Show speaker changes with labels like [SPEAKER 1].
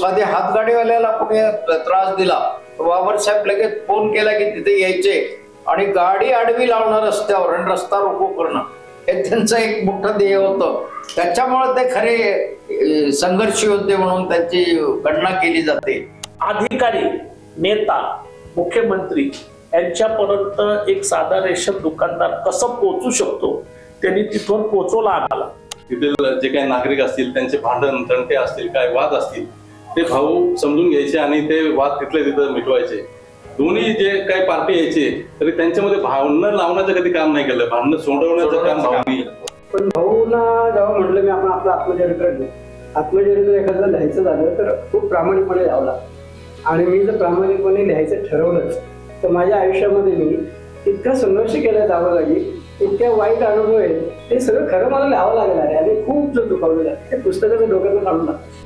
[SPEAKER 1] साध्या हातगाडीवाल्याला कोणी त्रास दिला बाबर साहेब लगेच फोन केला की तिथे यायचे. आणि गाडी आडवी लावणं रस्त्यावर आणि रस्ता रोको करणं. हे त्यांचं एक मोठं ध्येय होतं. त्याच्यामुळे ते खरे संघर्षी होते म्हणून त्यांची गणना केली जाते.
[SPEAKER 2] अधिकारी नेता मुख्यमंत्री यांच्यापर्यंत एक साधा रेशन दुकानदार कसं पोहोचू शकतो? त्यांनी तिथून पोहोचवला आम्हाला.
[SPEAKER 3] तिथील जे काही नागरिक असतील त्यांचे भांडण तंटे असतील काय वाद असतील ते भाऊ समजून घ्यायचे आणि ते वाद तिथले तिथं मिटवायचे. दोन्ही जे काही पार्टी यायचे तरी त्यांच्यामध्ये भांडणं लावण्याचं कधी काम नाही केलं. भांडणं सोडवण्याचं काम भाऊनी
[SPEAKER 4] पण भाऊना जेव्हा म्हटलं मी आपण आपलं आत्मचरित्र आत्मचरित्र एखादं लिहायचं झालं तर खूप प्रामाणिकपणे लिहावं लागतं. आणि मी जर प्रामाणिकपणे लिहायचं ठरवलंच तर माझ्या आयुष्यामध्ये मी इतका संघर्ष केला जावं लागेल इतक्या वाईट अनुभव आहे ते सगळं खरं मला लिहावं लागणार आहे. आणि खूप जर दुखावलेलं आहे ते पुस्तकाचं डोक्यातून काढून लागतं